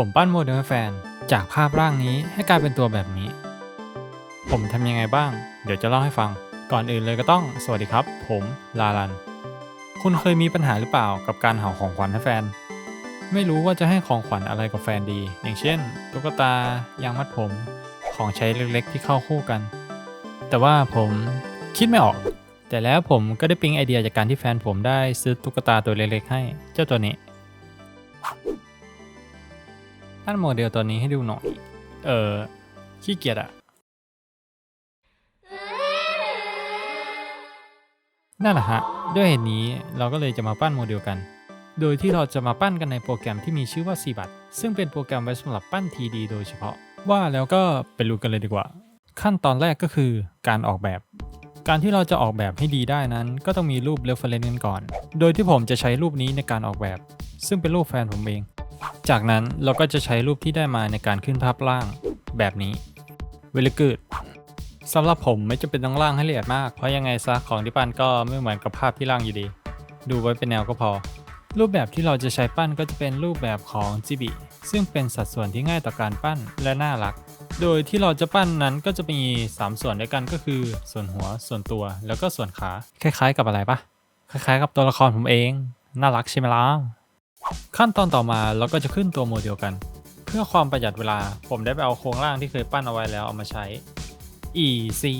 ผมปั้นโมเดลให้แฟน จากภาพร่างนี้ให้กลายเป็นตัวแบบนี้ ผมทำยังไงบ้าง เดี๋ยวจะเล่าให้ฟัง ก่อนอื่นเลยก็ต้อง สวัสดีครับ ผมลาลัน คุณเคยมีปัญหาหรือเปล่ากับการหาของขวัญให้แฟน ไม่รู้ว่าจะให้ของขวัญอะไรกับแฟนดี อย่างเช่น ตุ๊กตายางมัดผม ของใช้เล็กๆ ที่เข้าคู่กัน แต่ว่าผมคิดไม่ออก แต่แล้วผมก็ได้ปิ๊งไอเดียจากการที่แฟนผมได้ซื้อตุ๊กตาตัวเล็กๆให้ เจ้าตัวนี้ ปั้นโมเดลตัวนี้ให้ดูหน่อย เออขี้เกียจอะนั่นแหละฮะ ด้วยเหตุนี้เราก็เลยจะมาปั้นโมเดลกัน โดยที่เราจะมาปั้นกันในโปรแกรมที่มีชื่อว่า c b a t ซึ่งเป็นโปรแกรมไว้สำหรับปั้น TD โดยเฉพาะ ว่าแล้วก็ไปรู้กันเลยดีกว่า ขั้นตอนแรกก็คือการออกแบบ การที่เราจะออกแบบให้ดีได้นั้น ก็ต้องมีรูป reference กันก่อน โดยที่ผมจะใช้รูปนี้ในการออกแบบ ซึ่งเป็นรูปแฟนผมเอง จากนั้นเราก็จะใช้รูปที่ได้มาในการขึ้นภาพล่างแบบนี้ เวลกืดสำหรับผมไม่จำเป็นต้องล่างให้ละเอียดมาก เพราะยังไงซะของที่ปั้นก็ไม่เหมือนกับภาพที่ล่างอยู่ดี ดูไว้เป็นแนวก็พอ รูปแบบที่เราจะใช้ปั้นก็จะเป็นรูปแบบของจิบิซึ่งเป็นสัดส่วนที่ง่ายต่อการปั้นและน่ารัก โดยที่เราจะปั้นนั้นก็จะมี 3 ส่วนด้วยกันก็คือ ส่วนหัว ส่วนตัว แล้วก็ส่วนขา คล้ายๆ กับอะไรปะคล้ายๆ กับตัวละครผมเอง น่ารักใช่ไหมล่ะ ขั้นตอนต่อมาเราก็จะขึ้นตัวโมเดลกัน เพื่อความประหยัดเวลา ผมได้ไปเอาโครงร่างที่เคยปั้นเอาไว้แล้วเอามาใช้ easy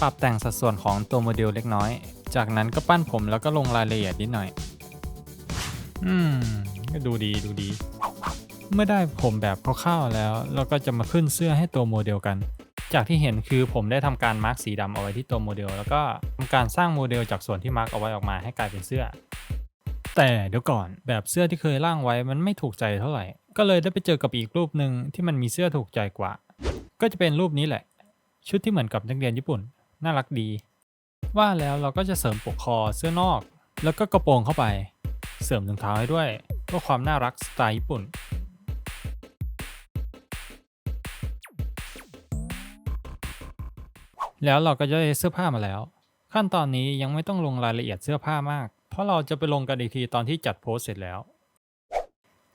ปรับแต่งสัดส่วนของตัวโมเดลเล็กน้อย จากนั้นก็ปั้นผมแล้วก็ลงรายละเอียดนิดหน่อย อืม ก็ดูดีดูดี เมื่อได้ผมแบบคร่าวๆแล้ว เราก็จะมาขึ้นเสื้อให้ตัวโมเดลกัน จากที่เห็นคือผมได้ทำการมาร์กสีดำเอาไว้ที่ตัวโมเดล แล้วก็ทำการสร้างโมเดลจากส่วนที่มาร์กเอาไว้ออกมาให้กลายเป็นเสื้อ แต่เดี๋ยวก่อนแบบเสื้อที่เคยร่างไว้มันไม่ถูกใจเท่าไหร่ ก็เลยได้ไปเจอกับอีกรูปหนึ่งที่มันมีเสื้อถูกใจกว่า ก็จะเป็นรูปนี้แหละ ชุดที่เหมือนกับนักเรียนญี่ปุ่น น่ารักดี ว่าแล้วเราก็จะเสริมปกคอเสื้อนอก แล้วก็กระโปรงเข้าไป เสริมถุงเท้าให้ด้วยเพื่อความน่ารักสไตล์ญี่ปุ่นแล้วเราก็จะได้เสื้อผ้ามาแล้ว ขั้นตอนนี้ยังไม่ต้องลงรายละเอียดเสื้อผ้ามาก ราะเราจะไปลงกันอีกทีตอนที่จัดโพสเสร็จแล้ว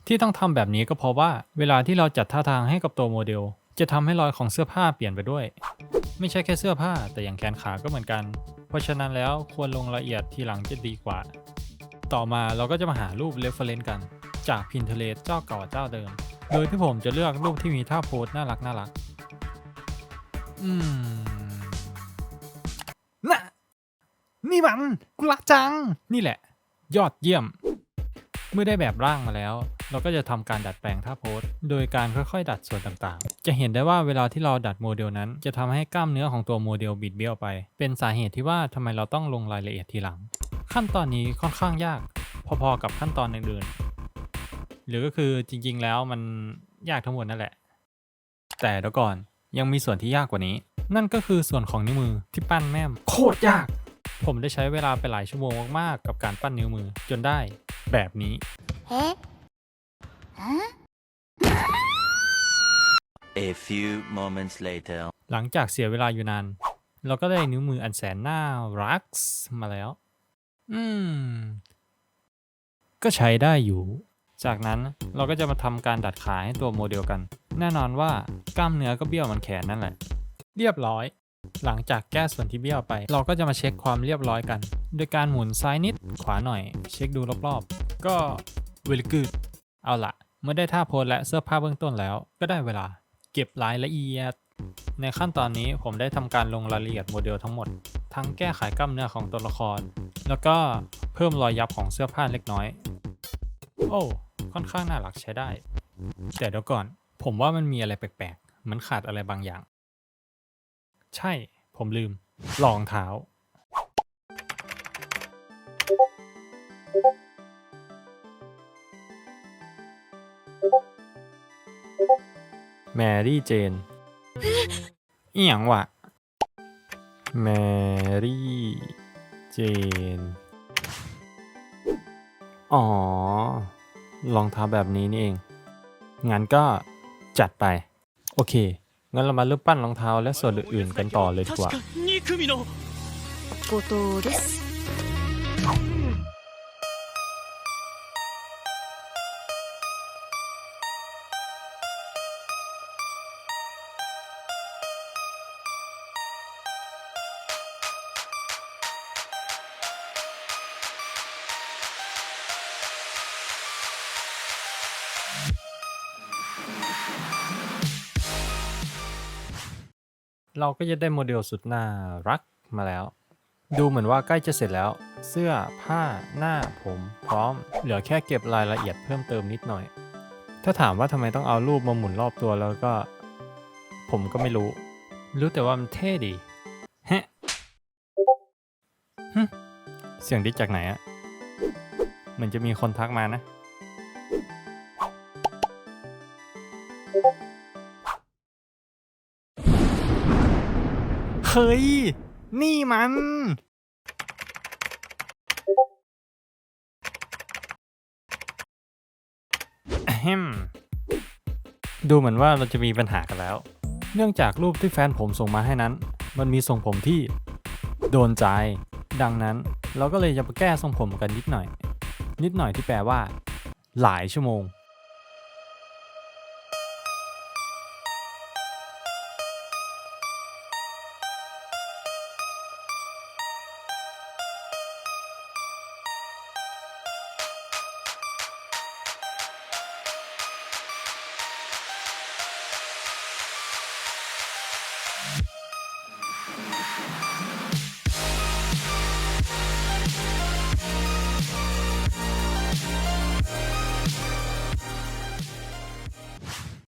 ที่ต้องทำแบบนี้ก็เพราะว่าเวลาที่เราจัดท่าทางให้กับตัวโมเดล จะทำให้รอยของเสื้อผ้าเปลี่ยนไปด้วย ไม่ใช่แค่เสื้อผ้าแต่อย่างแขนขาก็เหมือนกัน เพราะฉะนั้นแล้วควรลงรายละเอียดทีหลังจะดีกว่า ต่อมาเราก็จะมาหารูป reference กัน จาก Pinterest เจ้าเก่าเจ้าเดิม โดยที่ผมจะเลือกรูปที่มีท่าโพสน่ารักน่ารักอืม จัง นี่แหละ ยอดเยี่ยม เมื่อได้แบบร่างมาแล้ว เราก็จะทำการดัดแปลงท่าโพสโดยการค่อยๆ ดัดส่วนต่างๆ จะเห็นได้ว่าเวลาที่เราดัดโมเดลนั้น จะทำให้กล้ามเนื้อของตัวโมเดลบิดเบี้ยวไป เป็นสาเหตุที่ว่าทำไมเราต้องลงรายละเอียดทีหลัง ขั้นตอนนี้ค่อนข้างยาก พอๆกับขั้นตอนอื่นๆหรือก็คือจริง ๆ แล้วมันยากทั้งหมดนั่นแหละ แต่เดี๋ยวก่อนยังมีส่วนที่ยากกว่านี้ นั่นก็คือส่วนของนิ้วมือที่ปั้นแม่มโคตรยาก ผมได้ใช้เวลาไปหลายชั่วโมงมากๆ กับการปั้นนิ้วมือจนได้แบบนี้えん A few moments later. หลังจากเสียเวลาอยู่นาน เราก็ได้นิ้วมืออันแสนน่ารักมาแล้ว อืม ก็ใช้ได้อยู่ จากนั้นเราก็จะมาทำการดัดขาให้ตัวโมเดลกัน แน่นอนว่ากล้ามเนื้อก็เบี้ยวเหมันแขนนั่นแหละ เรียบร้อย หลังจากแก้ส่วนที่เบี้ยวไป เราก็จะมาเช็คความเรียบร้อยกัน โดยการหมุนซ้ายนิดขวาหน่อย เช็คดูรอบๆ ก็เวลกูดเอาละเมื่อได้ท่าโพสและเสื้อผ้าเบื้องต้นแล้ว ก็ได้เวลา เก็บรายละเอียด ในขั้นตอนนี้ผมได้ทำการลงรายละเอียดโมเดลทั้งหมด ทั้งแก้ไขกล้ามเนื้อของตัวละคร แล้วก็เพิ่มรอยยับของเสื้อผ้าเล็กน้อย โอ้ ค่อนข้างน่ารักใช้ได้ แต่เดี๋ยวก่อน ผมว่ามันมีอะไรแปลกๆ มันขาดอะไรบางอย่าง ใช่ผมลืมรองเท้า แมรี่เจนเอียงวะแมรี่เจน อ๋อ รองเท้าแบบนี้นี่เอง งั้นก็จัดไป โอเค งั้นเรามาเริ่มปั้นรองเท้าและส่วนอื่นๆกันต่อเลยดีกว่า เราก็จะได้โมเดลสุดน่ารักมาแล้ว ดูเหมือนว่าใกล้จะเสร็จแล้ว เสื้อผ้าหน้าผมพร้อม เหลือแค่เก็บรายละเอียดเพิ่มเติมนิดหน่อย ถ้าถามว่าทำไมต้องเอารูปมาหมุนรอบตัวแล้วก็ ผมก็ไม่รู้ รู้แต่ว่ามันเท่ดีฮะเสียงดิจากไหนอะเหมือนจะมีคนทักมานะ เฮ้ย นี่มัน ดูเหมือนว่าเราจะมีปัญหากันแล้ว เนื่องจากรูปที่แฟนผมส่งมาให้นั้น มันมีทรงผมที่ โดนใจ ดังนั้นเราก็เลยจะมาแก้ทรงผมกันนิดหน่อย นิดหน่อยที่แปลว่า หลายชั่วโมง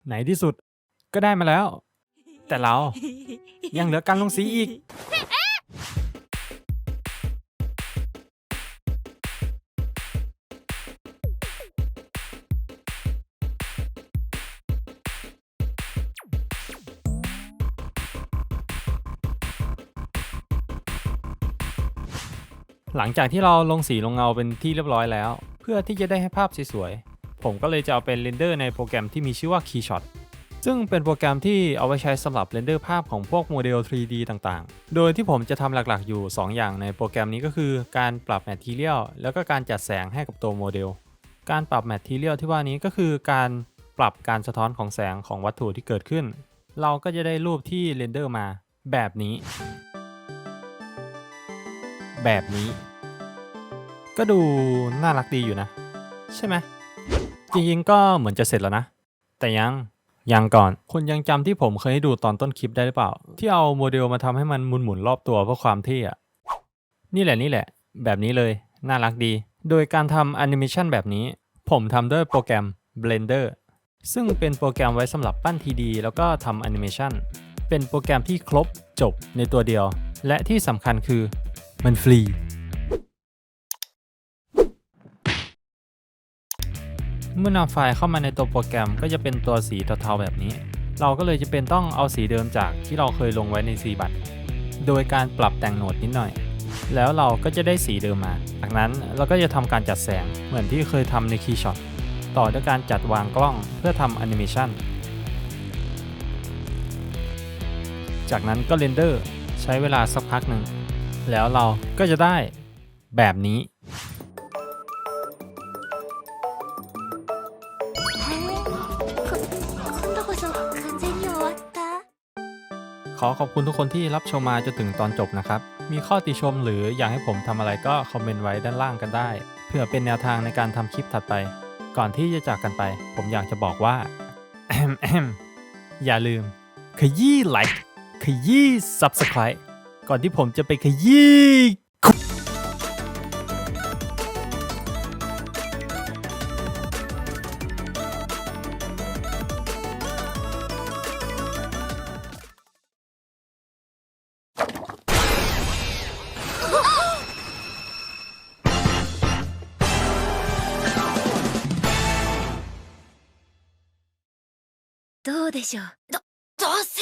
ไหนที่สุดก็ได้มาแล้ว แต่เรายังเหลือการลงสีอีก หลังจากที่เราลงสีลงเงาเป็นที่เรียบร้อยแล้ว เพื่อที่จะได้ให้ภาพสวยๆ ผมก็เลยจะเอาเป็นเรนเดอร์ในโปรแกรมที่มีชื่อว่า Keyshot ซึ่งเป็นโปรแกรมที่เอาไว้ใช้สำหรับเรนเดอร์ภาพของพวกโมเดล 3D ต่างๆ โดยที่ผมจะทำหลักๆอยู่ 2 อย่างในโปรแกรมนี้ก็คือการปรับแมทเรียลแล้วก็การจัดแสงให้กับตัวโมเดล การปรับแมทเรียลที่ว่านี้ก็คือการปรับการสะท้อนของแสงของวัตถุที่เกิดขึ้น เราก็จะได้รูปที่เรนเดอร์มาแบบนี้ แบบนี้ ก็ดูน่ารักดีอยู่นะ ใช่ไหม จริงๆก็เหมือนจะเสร็จแล้วนะ แต่ยังยังก่อน คุณยังจำที่ผมเคยให้ดูตอนต้นคลิปได้หรือเปล่า ที่เอาโมเดลมาทำให้มันหมุนหมุนๆรอบตัวเพื่อความเท่อะนี่แหละนี่แหละ แบบนี้เลย น่ารักดี โดยการทำแอนิเมชันแบบนี้ ผมทำด้วยโปรแกรม Blender ซึ่งเป็นโปรแกรมไว้สำหรับปั้น 2D แล้วก็ทำแอนิเมชันเป็นโปรแกรมที่ครบจบในตัวเดียว และที่สำคัญคือมันฟรี เมื่อนำไฟล์เข้ามาในตัวโปรแกรมก็จะเป็นตัวสีเทาๆแบบนี้ เราก็เลยจะเป็นต้องเอาสีเดิมจากที่เราเคยลงไว้ในซีบัตโดยการปรับแต่งโหนดนิดหน่อย แล้วเราก็จะได้สีเดิมมา จากนั้นเราก็จะทำการจัดแสงเหมือนที่เคยทำในคีย์ช็อตต่อด้วยการจัดวางกล้องเพื่อทำแอนิเมชันจากนั้นก็เรนเดอร์ใช้เวลาสักพักหนึ่ง แล้วเราก็จะได้แบบนี้ อขอบคุณทุกคนที่รับชมมาจนถึงตอนจบนะครับ มีข้อติชมหรืออยากให้ผมทำอะไรก็คอมเมนต์ไว้ด้านล่างกันได้ เพื่อเป็นแนวทางในการทำคลิปถัดไป ก่อนที่จะจากกันไป ผมอยากจะบอกว่าอย่าลืม ขยี้ไลค์ขยี้ Subscribe ก่อนที่ผมจะไปขยี้ どうでしょう？ど、どうせ